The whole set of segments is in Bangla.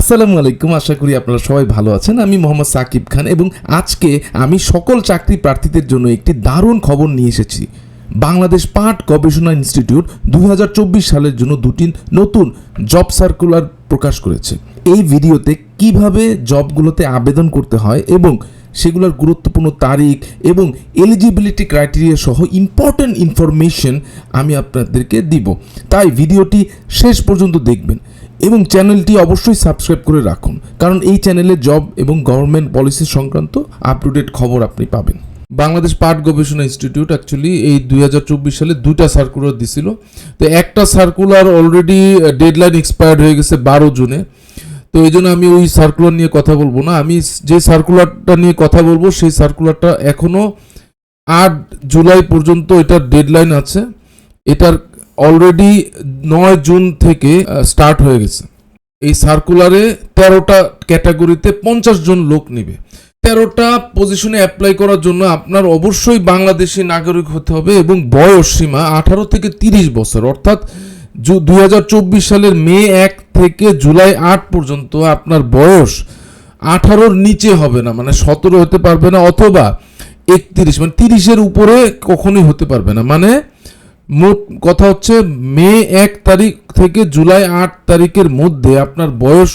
আসসালামু আলাইকুম, আশা করি আপনারা সবাই ভালো আছেন। আমি মোহাম্মদ সাকিব খান এবং আজকে আমি সকল চাকরি প্রার্থীদের জন্য একটি দারুণ খবর নিয়ে এসেছি। বাংলাদেশ পাট গবেষণা ইনস্টিটিউট দুই হাজার চব্বিশ সালের জন্য দুটি নতুন জব সার্কুলার প্রকাশ করেছে। এই ভিডিওতে কীভাবে জবগুলোতে আবেদন করতে হয় এবং সেগুলোর গুরুত্বপূর্ণ তারিখ এবং এলিজিবিলিটি ক্রাইটেরিয়া সহ ইম্পর্ট্যান্ট ইনফরমেশন আমি আপনাদেরকে দিব। তাই ভিডিওটি শেষ পর্যন্ত দেখবেন এবং চ্যানেলটি অবশ্যই সাবস্ক্রাইব করে রাখুন, কারণ এই চ্যানেলে জব এবং গভর্নমেন্ট পলিসি সংক্রান্ত আপ টু ডেট খবর আপনি পাবেন। বাংলাদেশ পাট গবেষণা ইনস্টিটিউট অ্যাকচুয়ালি এই দুই হাজার চব্বিশ সালে দুইটা সার্কুলার দিছিল। তো একটা সার্কুলার অলরেডি ডেডলাইন এক্সপায়ার্ড হয়ে গেছে বারো জুনে। তো এই জন্য আমি ওই সার্কুলার নিয়ে কথা বলব না। আমি যে সার্কুলারটা নিয়ে কথা বলব, সেই সার্কুলারটা এখনও আট জুলাই পর্যন্ত এটার ডেডলাইন আছে। এটার অলরেডি নয় জুন থেকে স্টার্ট হয়ে গেছে। এই সার্কুলারে তেরোটা ক্যাটাগরিতে পঞ্চাশ জন লোক নেবে। তেরোটা পজিশনে অ্যাপ্লাই করার জন্য আপনার অবশ্যই বাংলাদেশি নাগরিক হতে হবে এবং বয়স সীমা আঠারো থেকে তিরিশ বছর। অর্থাৎ দুই হাজার চব্বিশ সালের মে এক থেকে জুলাই আট পর্যন্ত আপনার বয়স আঠারোর নিচে হবে না মানে সতেরো হতে পারবে না অথবা একত্রিশ মানে তিরিশের উপরে কখনোই হতে পারবে না। মানে মোট কথা হচ্ছে মে এক তারিখ থেকে জুলাই আট তারিখের মধ্যে আপনার বয়স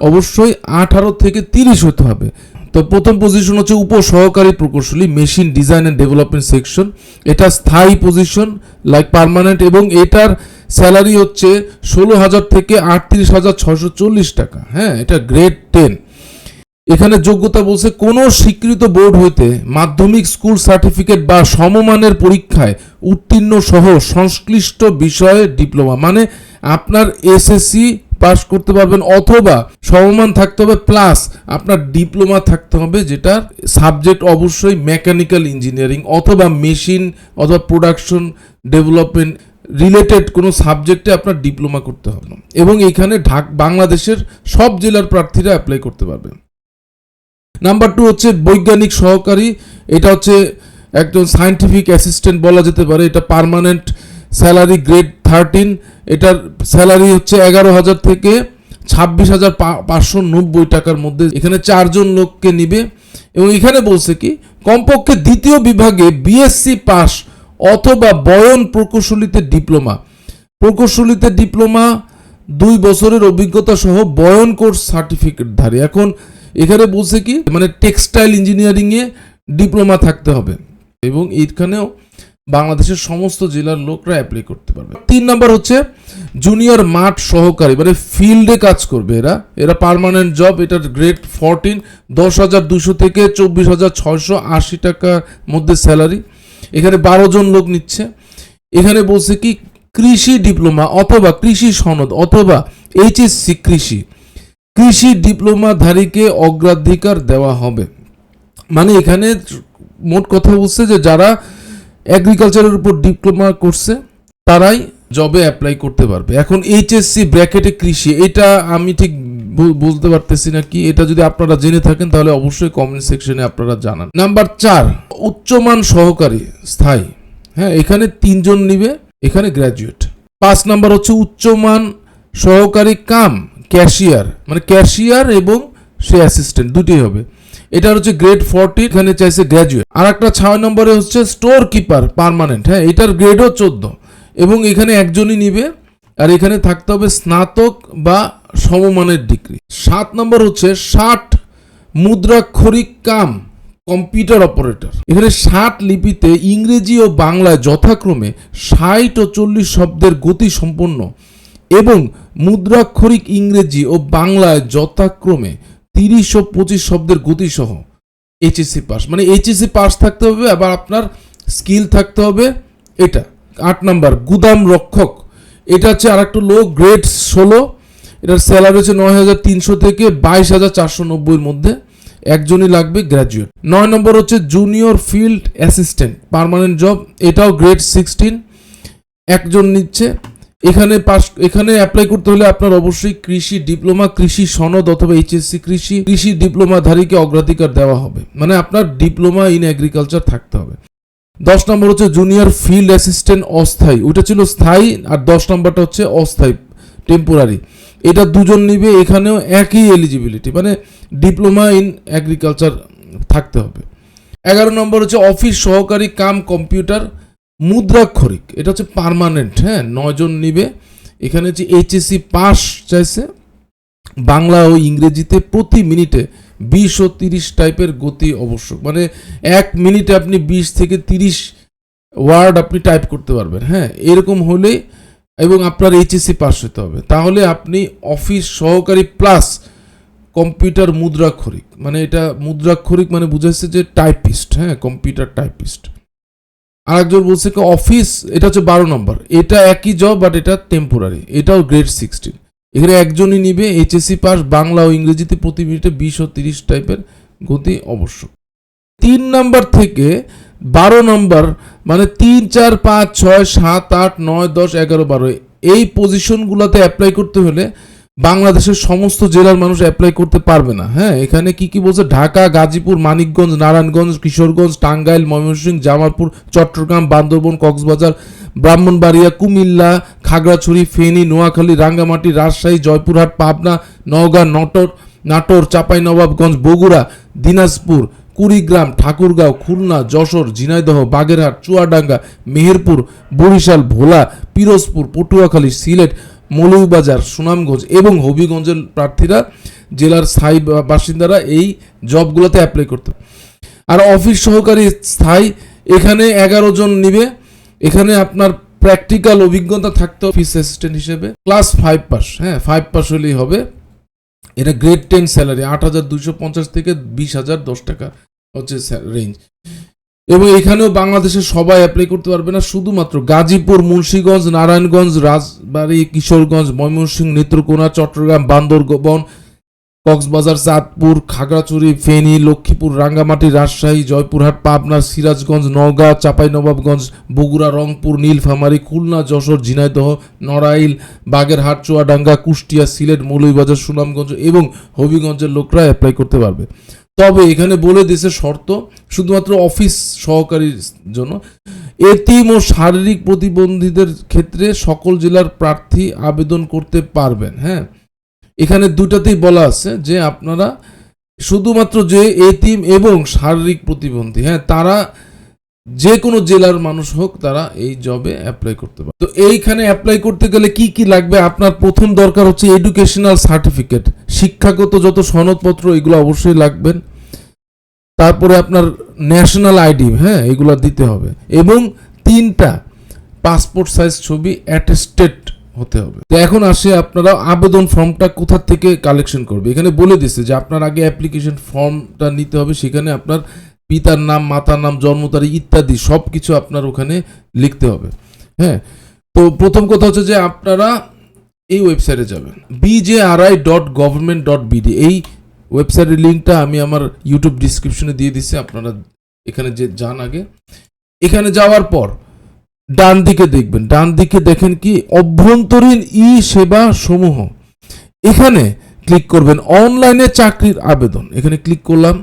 অবশ্যই আঠারো থেকে তিরিশ হতে হবে। তো প্রথম পজিশন হচ্ছে উপ সহকারী প্রকৌশলী machine design and development section এটা স্থায়ী পজিশন লাইক পার্মানেন্ট এবং এটার স্যালারি হচ্ছে ষোলো হাজার থেকে আটত্রিশ হাজার ছশো চল্লিশ টাকা। হ্যাঁ এটা গ্রেড টেন। এখানে যোগ্যতা বলছে কোনো স্বীকৃত বোর্ড হইতে মাধ্যমিক স্কুল সার্টিফিকেট বা সমমানের পরীক্ষায় উত্তীর্ণ সহ সংশ্লিষ্ট বিষয়ে ডিপ্লোমা। মানে আপনার এসএসসি পাস করতে পারবেন অথবা সমমান থাকতে হবে, প্লাস আপনার ডিপ্লোমা থাকতে হবে, যেটার সাবজেক্ট অবশ্যই মেকানিক্যাল ইঞ্জিনিয়ারিং অথবা মেশিন অথবা প্রোডাকশন ডেভেলপমেন্ট রিলেটেড কোনো সাবজেক্টে আপনার ডিপ্লোমা করতে হবে না। এবং এখানে ঢাক, বাংলাদেশের সব জেলার প্রার্থীরা অ্যাপ্লাই করতে পারবেন নাম্বার টু হচ্ছে বৈজ্ঞানিক সহকারী। এটা হচ্ছে একজন সায়েন্টিফিক অ্যাসিস্ট্যান্ট বলা যেতে পারে। এটা পার্মানেন্ট স্যালারি গ্রেড থার্টিন এটার স্যালারি হচ্ছে এগারো হাজার থেকে ছাব্বিশ হাজার পাঁচশো নব্বই টাকার মধ্যে। এখানে চারজন লোককে নিবে। এবং এখানে বলছে কি, কমপক্ষে দ্বিতীয় বিভাগে বিএসসি পাস অথবা বয়ন প্রকৌশলীতে ডিপ্লোমা। প্রকৌশলীতে ডিপ্লোমা, দুই বছরের অভিজ্ঞতা সহ বয়ন কোর্স সার্টিফিকেটধারী এখন এখানে বলছে কি মানে টেক্সটাইল ইঞ্জিনিয়ারিংয়ে ডিপ্লোমা থাকতে হবে। এবং এইখানেও বাংলাদেশের সমস্ত জেলার লোকরা অ্যাপ্লাই করতে পারবে। তিন নম্বর হচ্ছে জুনিয়র মাঠ সহকারী মানে ফিল্ডে কাজ করবে এরা। এরা পার্মানেন্ট জব এটার গ্রেড ফোরটিন দশ হাজার দুশো থেকে চব্বিশ হাজার ছয়শো আশি টাকার মধ্যে স্যালারি এখানে বারো জন লোক নিচ্ছে। এখানে বলছে কি, কৃষি ডিপ্লোমা অথবা কৃষি সনদ অথবা এইচএসসি কৃষি। কৃষি ডিপ্লোমাধারীকে অগ্রাধিকার দেওয়া হবে। মানে এখানে মোট কথা বলছে যে যারা এগ্রিকালচারের উপর ডিপ্লোমা করছে, তারাই জবে অ্যাপ্লাই করতে পারবে। এখন এইচএসসি ব্র্যাকেটে কৃষি, এটা আমি ঠিক বল- বলতে পারতেছি না কি, এটা যদি আপনারা জেনে থাকেন তাহলে অবশ্যই কমেন্ট সেকশনে আপনারা জানান। নাম্বার চার উচ্চমান সহকারী, স্থায়ী। হ্যাঁ এখানে তিনজন নিবে, এখানে গ্র্যাজুয়েট পাঁচ নাম্বার হচ্ছে উচ্চমান সহকারী কাম ক্যাশিয়ার মানে ক্যাশিয়ার এবং সে অ্যাসিস্ট্যান্ট দুটোই হবে। এটা হচ্ছে গ্রেড ফোরটি এখানে চাইছে গ্র্যাজুয়েট আর একটা ছয় নম্বরে হচ্ছে স্টোর কিপার পার্মানেন্ট হ্যাঁ এটার গ্রেডও চোদ্দ। এবং এখানে একজনই নিবে, আর এখানে থাকতে হবে স্নাতক বা সমমানের ডিগ্রি। সাত নম্বর হচ্ছে ষাট মুদ্রাক্ষরিক কাম। কম্পিউটার অপারেটর এখানে ষাট লিপিতে ইংরেজি ও বাংলায় যথাক্রমে ষাট ও চল্লিশ শব্দের গতি সম্পন্ন এবং মুদ্রাক্ষরিক ইংরেজি ও বাংলায় যথাক্রমে তিরিশ ও পঁচিশ শব্দের গতিসহ এইচএসসি পাস মানে এইচএসসি পাস থাকতে হবে, আবার আপনার স্কিল থাকতে হবে এটা। আট নাম্বার, গুদাম রক্ষক। এটা হচ্ছে আর একটা লো গ্রেড ষোলো। এটার স্যালারি হচ্ছে নয় হাজার তিনশো থেকে বাইশ হাজার চারশো নব্বইয়ের মধ্যে। একজনই লাগবে গ্র্যাজুয়েট নয় নম্বর হচ্ছে junior field assistant permanent job এটাও গ্রেড সিক্সটিন একজন নিচ্ছে। এখানে পাস এখানে অ্যাপ্লাই করতে হলে আপনার অবশ্যই কৃষি ডিপ্লোমা কৃষি সনদ অথবা এইচএসসি কৃষি কৃষি ডিপ্লোমাধারীকে অগ্রাধিকার দেওয়া হবে। মানে আপনার ডিপ্লোমা ইন এগ্রিকালচার থাকতে হবে। দশ নম্বর হচ্ছে জুনিয়র ফিল্ড অ্যাসিস্ট্যান্ট অস্থায়ী। ওটা ছিল স্থায়ী আর দশ নম্বরটা হচ্ছে অস্থায়ী টেম্পোরারি এটা দুজন নিবে, এখানেও একই এলিজিবিলিটি মানে ডিপ্লোমা ইন অ্যাগ্রিকালচার থাকতে হবে। এগারো নম্বর হচ্ছে অফিস সহকারী কাম কম্পিউটার মুদ্রাক্ষরিক, এটা হচ্ছে পার্মানেন্ট হ্যাঁ নয়জন নিবে। এখানে হচ্ছে এইচএসসি পাস চাইছে, বাংলা ও ইংরেজিতে প্রতি মিনিটে বিশ ও তিরিশ টাইপের গতি আবশ্যক মানে এক মিনিটে আপনি বিশ থেকে তিরিশ ওয়ার্ড আপনি টাইপ করতে পারবেন হ্যাঁ এরকম হলে এবং আপনার এইচএসসি পাস হতে হবে। তাহলে আপনি অফিস সহকারী প্লাস কম্পিউটার মুদ্রাক্ষরিক। মানে এটা মুদ্রাক্ষরিক মানে বুঝাচ্ছে যে টাইপিস্ট হ্যাঁ কম্পিউটার টাইপিস্ট আরেকজন বলছে কি অফিস এটা হচ্ছে বারো নম্বর। এটা একই জব বাট এটা টেম্পোরারি এটাও গ্রেড সিক্সটিন এখানে একজনই নিবে এইচএসসি পাস বাংলা ও ইংরেজিতে প্রতি মিনিটে বিশ ও তিরিশ টাইপের গতি অবশ্যক। তিন নাম্বার থেকে বারো নম্বর মানে তিন, চার, পাঁচ, ছয়, সাত, আট, নয়, দশ, এগারো, বারো, এই পজিশনগুলোতে অ্যাপ্লাই করতে হলে বাংলাদেশের সমস্ত জেলার মানুষ অ্যাপ্লাই করতে পারবে না। হ্যাঁ এখানে কি কি বলছে? ঢাকা, গাজীপুর, মানিকগঞ্জ, নারায়ণগঞ্জ, কিশোরগঞ্জ, টাঙ্গাইল, ময়মনসিংহ, জামালপুর, চট্টগ্রাম, বান্দরবন, কক্সবাজার, ব্রাহ্মণবাড়িয়া, কুমিল্লা, খাগড়াছড়ি, ফেনী, নোয়াখালী, রাঙ্গামাটি, রাজশাহী, জয়পুরহাট, পাবনা, নওগাঁ, নটর, নাটোর, চাঁপাইনবাবগঞ্জ, বগুড়া, দিনাজপুর কুড়িগ্রাম, ঠাকুরগাঁও, খুলনা, যশোর, ঝিনাইদহ, বাগেরহাট, চুয়াডাঙ্গা, মেহেরপুর, বরিশাল, ভোলা, পিরোজপুর, পটুয়াখালী, সিলেট, মৌলভীবাজার, সুনামগঞ্জ এবং হবিগঞ্জের প্রার্থীরা জেলার স্থায়ী বাসিন্দারা এই জবগুলোতে অ্যাপ্লাই করতে। আর অফিস সহকারী স্থায়ী, এখানে এগারো জন নিবে। এখানে আপনার প্র্যাকটিক্যাল অভিজ্ঞতা থাকতে অফিস অ্যাসিস্ট্যান্ট হিসেবে। ক্লাস ফাইভ পাস হ্যাঁ ফাইভ পাস হলেই হবে। এটা গ্রেড টেন স্যালারি আট হাজার দুইশো পঞ্চাশ থেকে বিশ হাজার দশ টাকা। হচ্ছে রেঞ্জ এবং এখানেও বাংলাদেশের সবাই অ্যাপ্লাই করতে পারবে না, শুধুমাত্র গাজীপুর, মুন্সীগঞ্জ, নারায়ণগঞ্জ, রাজবাড়ী, কিশোরগঞ্জ, ময়মনসিংহ, নেত্রকোনা, চট্টগ্রাম বান্দরবন কক্সবাজার, চাঁদপুর, খাগড়াছড়ি, ফেনী, লক্ষ্মীপুর, রাঙ্গামাটি, রাজশাহী, জয়পুরহাট, পাবনা, সিরাজগঞ্জ, নওগাঁ, চাঁপাইনবাবগঞ্জ, বগুড়া, রংপুর, নীলফামারী, খুলনা, যশোর, ঝিনাইদহ, নড়াইল, বাগেরহাট, চুয়াডাঙ্গা, কুষ্টিয়া, সিলেট, মৌলভীবাজার, সুনামগঞ্জ এবং হবিগঞ্জের লোকরা অ্যাপ্লাই করতে পারবে। তবে এখানে বলে দিয়েছে শর্ত, শুধুমাত্র অফিস সহকারীর জন্য। এতিম ও শারীরিক প্রতিবন্ধীদের ক্ষেত্রে সকল জেলার প্রার্থী আবেদন করতে পারবেন হ্যাঁ। এখানে দুটাতেই বলা আছে যে আপনারা শুধুমাত্র যে এতিম এবং শারীরিক প্রতিবন্ধী হ্যাঁ তারা যে কোনো জেলার মানুষ হোক তারা এই জবে অ্যাপ্লাই করতে পারে তো এইখানে অ্যাপ্লাই করতে গেলে কি কি লাগবে? আপনার প্রথম দরকার হচ্ছে এডুকেশনাল সার্টিফিকেট শিক্ষাগত যত সনদপত্র এগুলো অবশ্যই লাগবেন। তারপরে আপনার ন্যাশনাল আইডি হ্যাঁ এগুলো দিতে হবে। এবং তিনটা পাসপোর্ট সাইজ ছবি অ্যাটেস্টেড হতে হবে। তো এখন আসে আপনারা আবেদন ফর্মটা কোথা থেকে কালেকশন করবে। এখানে বলে দিছে যে আপনার আগে অ্যাপ্লিকেশন ফর্মটা নিতে হবে, সেখানে আপনার পিতার নাম, মাতার নাম, জন্ম তারিখ ইত্যাদি সব কিছু আপনার ওখানে লিখতে হবে। হ্যাঁ তো প্রথম কথা হচ্ছে যে আপনারা এই ওয়েবসাইটে যাবেন। BJRI dot government dot BD এই ওয়েবসাইটের লিঙ্কটা আমি আমার ইউটিউব ডিসক্রিপশনে দিয়ে দিচ্ছি, আপনারা এখানে যে যান আগে। এখানে যাওয়ার পর, ডান দিকে দেখবেন, ডান দিকে দেখেন কি, অভ্যন্তরীণ ই সেবা সমূহ। এখানে ক্লিক করবেন অনলাইনে চাকরির আবেদন। এখানে ক্লিক করলাম।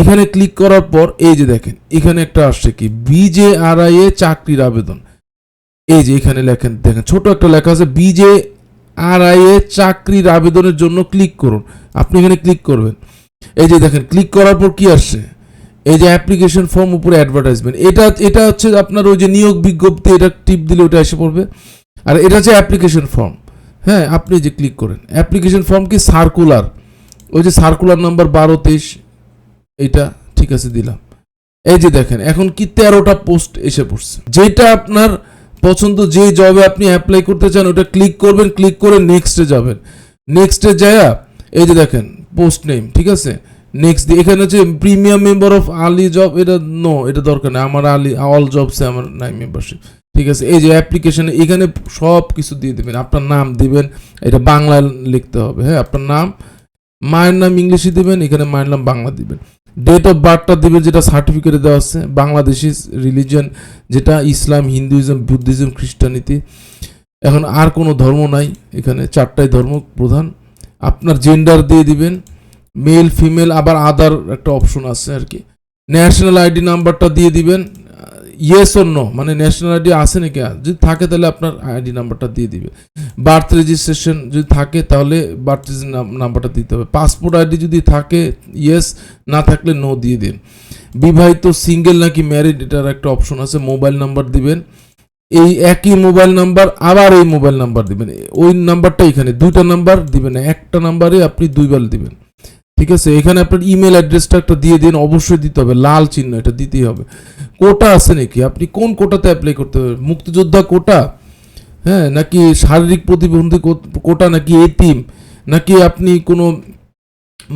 এখানে ক্লিক করার পর, এই যে দেখেন, এখানে একটা আসছে কি বিজেআরআই এ চাকরির আবেদন। এই যে এখানে লেখেন, দেখেন, ছোট একটা লেখা আছে বিজে আর আই এ চাকরির আবেদনের জন্য ক্লিক করুন। আপনি এখানে ক্লিক করবেন। এই যে দেখেন ক্লিক করার পর কি আসছে? এই যে অ্যাপ্লিকেশন ফর্ম উপরে অ্যাডভার্টাইজমেন্ট এটা এটা হচ্ছে আপনার ওই যে নিয়োগ বিজ্ঞপ্তি, এটা টিপ দিলে ওটা এসে পড়বে। আর এটা হচ্ছে অ্যাপ্লিকেশন ফর্ম হ্যাঁ আপনি যে ক্লিক করেন। অ্যাপ্লিকেশন ফর্ম কি সার্কুলার ওই যে সার্কুলার নাম্বার বারো, তেইশ এটা ঠিক আছে, দিলাম। এই যে দেখেন, এখন কি তেরোটা পোস্ট এসে পড়ছে। যেটা আপনার পছন্দ যে জবে আপনি অ্যাপ্লাই করতে চান, ওটা ক্লিক করবেন ক্লিক করে নেক্সটে যাবেন। নেক্সটে যায়, এই যে দেখেন পোস্ট নেম ঠিক আছে? নেক্সট এখানে হচ্ছে premium member of Ali job এটা নো এটা দরকার নেই। আমার আলি অল জবসে আমার নাই মেম্বারশিপ ঠিক আছে? এই যে অ্যাপ্লিকেশনে এখানে সব কিছু দিয়ে দেবেন। আপনার নাম দিবেন, এটা বাংলায় লিখতে হবে হ্যাঁ? আপনার নাম মায়ের নাম ইংলিশে দিবেন, এখানে মায়ের নাম বাংলা দিবেন। ডেট অফ বার্থটা দিবেন যেটা সার্টিফিকেটে দেওয়া আছে, বাংলাদেশি রিলিজন যেটা ইসলাম, হিন্দুইজম, বুদ্ধিজম খ্রিস্টানিটি এখন আর কোনো ধর্ম নাই, এখানে চারটাই ধর্ম প্রধান। আপনার জেন্ডার দিয়ে দিবেন মেল ফিমেল আবার আদার একটা অপশন আছে আর কি। ন্যাশনাল আইডি নাম্বারটা দিয়ে দিবেন ইয়েস অর নো মানে ন্যাশনাল আইডি আছে নাকি? যদি থাকে তাহলে আপনার আইডি নাম্বারটা দিয়ে দিবে। বার্থ রেজিস্ট্রেশন যদি থাকে তাহলে বার্থ নাম্বারটা দিতে হবে। পাসপোর্ট আইডি যদি থাকে ইয়েস না থাকলে নো দিয়ে দিন। বিবাহিত সিঙ্গেল নাকি ম্যারিড এটার একটা অপশন আছে মোবাইল নাম্বার দিবেন। এই একই মোবাইল নাম্বার আবার এই মোবাইল নাম্বার দিবেন। ওই নাম্বারটা এখানে, দুইটা নাম্বার দিবেন। একটা নাম্বারে আপনি দুইবার দিবেন। ঠিক আছে? এখানে আপনার ইমেল অ্যাড্রেসটা একটা দিয়ে দিন, অবশ্যই দিতে হবে। লাল চিহ্ন, এটা দিতেই হবে। কোটা আছে নাকি? আপনি কোন কোটাতে অ্যাপ্লাই করতে হবে মুক্তিযোদ্ধা কোটা? হ্যাঁ নাকি শারীরিক প্রতিবন্ধী কোটা, নাকি এতিম? নাকি আপনি কোনো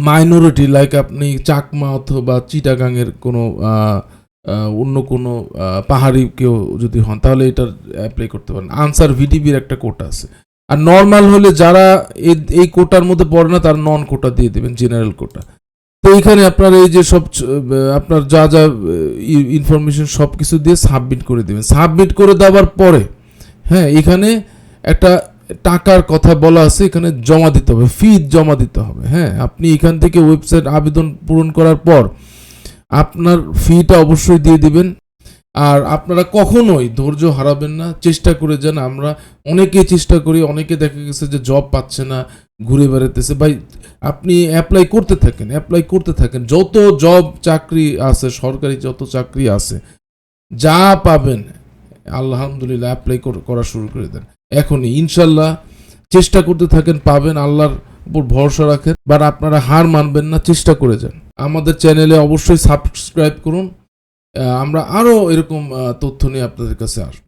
মাইনরিটি লাইক আপনি চাকমা অথবা চিটাগাংয়ের কোনো অন্য কোনো পাহাড়ি কেউ যদি হন, তাহলে এটার অ্যাপ্লাই করতে পারেন। আনসার ভিডিবির একটা কোটা আছে। আর নর্মাল হলে যারা এই কোটার মধ্যে পড়ে না, তার নন কোটা দিয়ে দেবেন জেনারেল কোটা তো এইখানে আপনার এই যে সব, আপনার যা যা ইনফরমেশন সব কিছু দিয়ে সাবমিট করে দেবেন। সাবমিট করে দেওয়ার পরে হ্যাঁ এখানে একটা টাকার কথা বলা আছে, এখানে জমা দিতে হবে ফি জমা দিতে হবে। হ্যাঁ আপনি এখান থেকে ওয়েবসাইট আবেদন পূরণ করার পর, আপনার ফিটা অবশ্যই দিয়ে দিবেন। আর আপনারা কখনোই ধৈর্য হারাবেন না। চেষ্টা করে যান, আমরা অনেকেই চেষ্টা করি, অনেকে দেখা গেছে যে জব পাচ্ছে না, ঘুরে বেড়াতেছে ভাই, আপনি অ্যাপ্লাই করতে থাকেন অ্যাপ্লাই করতে থাকেন। যত জব চাকরি আছে, সরকারি যত চাকরি আছে, যা পাবেন, আলহামদুলিল্লাহ অ্যাপ্লাই করা শুরু করে দেন। এখনই, ইনশাল্লাহ চেষ্টা করতে থাকেন, পাবেন, আল্লাহর উপর ভরসা রাখেন। বাট আপনারা হার মানবেন না, চেষ্টা করে যান। আমাদের চ্যানেলে অবশ্যই সাবস্ক্রাইব করুন। আমরা আরও এরকম তথ্য নিয়ে আপনাদের কাছে আসব।